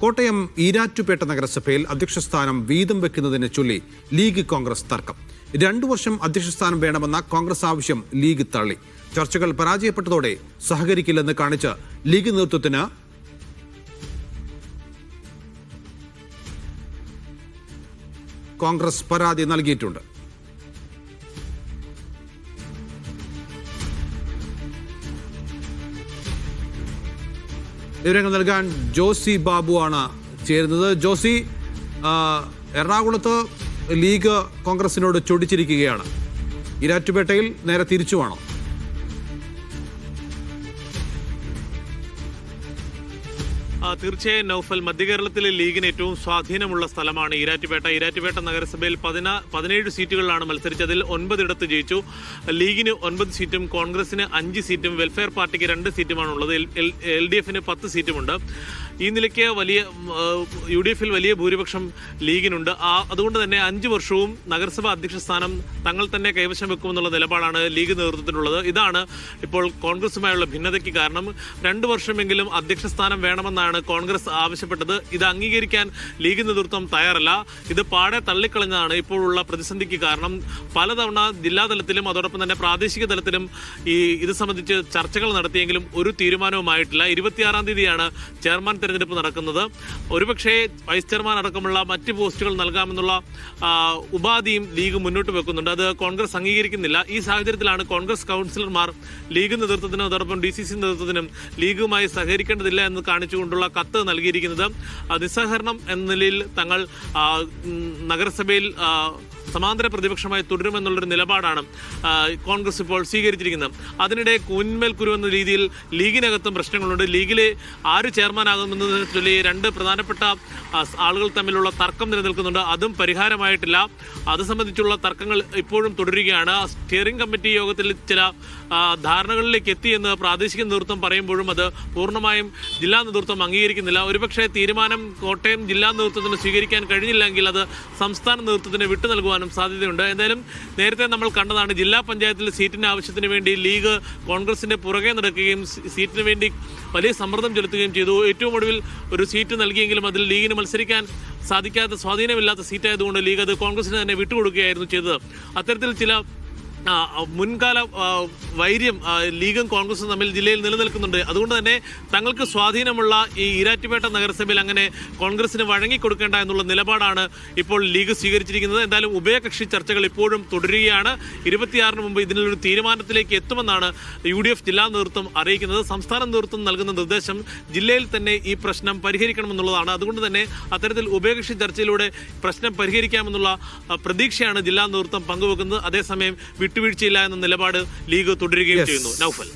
കോട്ടയം ഈരാറ്റുപേട്ട നഗരസഭയിൽ അധ്യക്ഷസ്ഥാനം വീതം വെക്കുന്നതിനെ ചൊല്ലി ലീഗ് കോൺഗ്രസ് തർക്കം. രണ്ടു വർഷം അധ്യക്ഷസ്ഥാനം വേണമെന്ന കോൺഗ്രസ് ആവശ്യം ലീഗ് തള്ളി. ചർച്ചകൾ പരാജയപ്പെട്ടതോടെ സഹകരിക്കില്ലെന്ന് കാണിച്ച് ലീഗ് നേതൃത്വത്തിന് കോൺഗ്രസ് പരാതി നൽകിയിട്ടുണ്ട്. വിവരങ്ങൾ നൽകാൻ ജോസി ബാബു ആണ് ചേരുന്നത്. ജോസി എറണാകുളത്ത് ലീഗ് കോൺഗ്രസിനോട് ചൊടിച്ചിരിക്കുകയാണ്. ഇരാറ്റുപേട്ടയിൽ നേരെ തിരിച്ചു തിരിച്ചുവാണോ തീർച്ചയായും നൌഫൽ മധ്യകേരളത്തിലെ ലീഗിന് ഏറ്റവും സ്വാധീനമുള്ള സ്ഥലമാണ് ഈരാറ്റുപേട്ട. ഈരാറ്റുപേട്ട നഗരസഭയിൽ പതിനാ പതിനേഴ് സീറ്റുകളിലാണ് മത്സരിച്ചതിൽ ഒൻപതിടത്ത് ജയിച്ചു. ലീഗിന് ഒൻപത് സീറ്റും കോൺഗ്രസിന് അഞ്ച് സീറ്റും വെൽഫെയർ പാർട്ടിക്ക് രണ്ട് സീറ്റുമാണ് ഉള്ളത് എൽ ഡി എഫിന് പത്ത് സീറ്റുമുണ്ട്. ഈ നിലയ്ക്ക് വലിയ യു ഡി എഫിൽ വലിയ ഭൂരിപക്ഷം ലീഗിനുണ്ട്. ആ അതുകൊണ്ട് തന്നെ അഞ്ച് വർഷവും നഗരസഭാ അധ്യക്ഷ സ്ഥാനം തങ്ങൾ തന്നെ കൈവശം വെക്കുമെന്നുള്ള നിലപാടാണ് ലീഗ് നേതൃത്വത്തിനുള്ളത്. ഇതാണ് ഇപ്പോൾ കോൺഗ്രസുമായുള്ള ഭിന്നതയ്ക്ക് കാരണം. രണ്ട് വർഷമെങ്കിലും അധ്യക്ഷ സ്ഥാനം വേണമെന്നാണ് കോൺഗ്രസ് ആവശ്യപ്പെട്ടത്. ഇത് അംഗീകരിക്കാൻ ലീഗ് നേതൃത്വം തയ്യാറല്ല. ഇത് പാടെ തള്ളിക്കളഞ്ഞതാണ് ഇപ്പോഴുള്ള പ്രതിസന്ധിക്ക് കാരണം. പലതവണ ജില്ലാതലത്തിലും അതോടൊപ്പം തന്നെ പ്രാദേശിക തലത്തിലും ഈ ഇത് സംബന്ധിച്ച് ചർച്ചകൾ നടത്തിയെങ്കിലും ഒരു തീരുമാനവുമായിട്ടില്ല. ഇരുപത്തിയാറാം തീയതിയാണ് ചെയർമാൻ തെരഞ്ഞെടുപ്പ് നടക്കുന്നത്. ഒരുപക്ഷെ വൈസ് ചെയർമാൻ അടക്കമുള്ള മറ്റ് പോസ്റ്റുകൾ നൽകാമെന്നുള്ള ഉപാധിയും ലീഗ് മുന്നോട്ട് വെക്കുന്നുണ്ട്. അത് കോൺഗ്രസ് അംഗീകരിക്കുന്നില്ല. ഈ സാഹചര്യത്തിലാണ് കോൺഗ്രസ് കൗൺസിലർമാർ ലീഗ് നേതൃത്വത്തിനും അതോടൊപ്പം ഡി സി സി നേതൃത്വത്തിനും ലീഗുമായി സഹകരിക്കേണ്ടതില്ല എന്ന് കാണിച്ചുകൊണ്ടുള്ള കത്ത് നൽകിയിരിക്കുന്നത് നിസ്സഹകരണം എന്ന നിലയിൽ തങ്ങൾ നഗരസഭയിൽ സമാന്തര പ്രതിപക്ഷമായി തുടരുമെന്നുള്ളൊരു നിലപാടാണ് കോൺഗ്രസ് ഇപ്പോൾ സ്വീകരിച്ചിരിക്കുന്നത്. അതിനിടെ കുന്മേൽ കുരു എന്ന രീതിയിൽ ലീഗിനകത്തും പ്രശ്നങ്ങളുണ്ട്. ലീഗിലെ ആര് ചെയർമാനാകുമെന്നതിനെ ചൊല്ലി രണ്ട് പ്രധാനപ്പെട്ട ആളുകൾ തമ്മിലുള്ള തർക്കം നിലനിൽക്കുന്നുണ്ട്. അതും പരിഹാരമായിട്ടില്ല. അത് സംബന്ധിച്ചുള്ള തർക്കങ്ങൾ ഇപ്പോഴും തുടരുകയാണ്. സ്റ്റിയറിംഗ് കമ്മിറ്റി യോഗത്തിൽ ചില ധാരണകളിലേക്ക് എത്തി എന്ന് പ്രാദേശിക നേതൃത്വം പറയുമ്പോഴും അത് പൂർണമായും ജില്ലാ നേതൃത്വം അംഗീകരിക്കുന്നില്ല. ഒരുപക്ഷെ തീരുമാനം കോട്ടയം ജില്ലാ നേതൃത്വത്തിന് സ്വീകരിക്കാൻ കഴിഞ്ഞില്ലെങ്കിൽ അത് സംസ്ഥാന നേതൃത്വത്തിന് വിട്ടു നൽകുവാനും സാധ്യതയുണ്ട്. എന്തായാലും നേരത്തെ നമ്മൾ കണ്ടതാണ് ജില്ലാ പഞ്ചായത്തിൽ സീറ്റിന്റെ ആവശ്യത്തിന് വേണ്ടി ലീഗ് കോൺഗ്രസിന്റെ പുറകെ നടക്കുകയും സീറ്റിന് വേണ്ടി വലിയ സമ്മർദ്ദം ചെലുത്തുകയും ചെയ്തു. ഏറ്റവും ഒടുവിൽ ഒരു സീറ്റ് നൽകിയെങ്കിലും അതിൽ ലീഗിന് മത്സരിക്കാൻ സാധിക്കാത്ത സ്വാധീനമില്ലാത്ത സീറ്റായതുകൊണ്ട് ലീഗ് അത് കോൺഗ്രസിന് തന്നെ വിട്ടുകൊടുക്കുകയായിരുന്നു ചെയ്തത്. അത്തരത്തിൽ ചില മുൻകാല വൈര്യം ലീഗും കോൺഗ്രസും തമ്മിൽ ജില്ലയിൽ നിലനിൽക്കുന്നുണ്ട്. അതുകൊണ്ട് തന്നെ തങ്ങൾക്ക് സ്വാധീനമുള്ള ഈ ഈരാറ്റുപേട്ട നഗരസഭയിൽ അങ്ങനെ കോൺഗ്രസിന് വഴങ്ങിക്കൊടുക്കേണ്ട എന്നുള്ള നിലപാടാണ് ഇപ്പോൾ ലീഗ് സ്വീകരിച്ചിരിക്കുന്നത്. എന്തായാലും ഉഭയകക്ഷി ചർച്ചകൾ ഇപ്പോഴും തുടരുകയാണ്. ഇരുപത്തിയാറിന് മുമ്പ് ഇതിനൊരു തീരുമാനത്തിലേക്ക് എത്തുമെന്നാണ് യു ഡി എഫ് ജില്ലാ നേതൃത്വം അറിയിക്കുന്നത്. സംസ്ഥാന നേതൃത്വം നൽകുന്ന നിർദ്ദേശം ജില്ലയിൽ തന്നെ ഈ പ്രശ്നം പരിഹരിക്കണമെന്നുള്ളതാണ്. അതുകൊണ്ട് തന്നെ അത്തരത്തിൽ ഉഭയകക്ഷി ചർച്ചയിലൂടെ പ്രശ്നം പരിഹരിക്കാമെന്നുള്ള പ്രതീക്ഷയാണ് ജില്ലാ നേതൃത്വം പങ്കുവെക്കുന്നത്. അതേസമയം വിട്ടുവീഴ്ചയില്ല എന്ന നിലപാട് ലീഗ് തുടരുകയും ചെയ്യുന്നു. നൗഫൽ.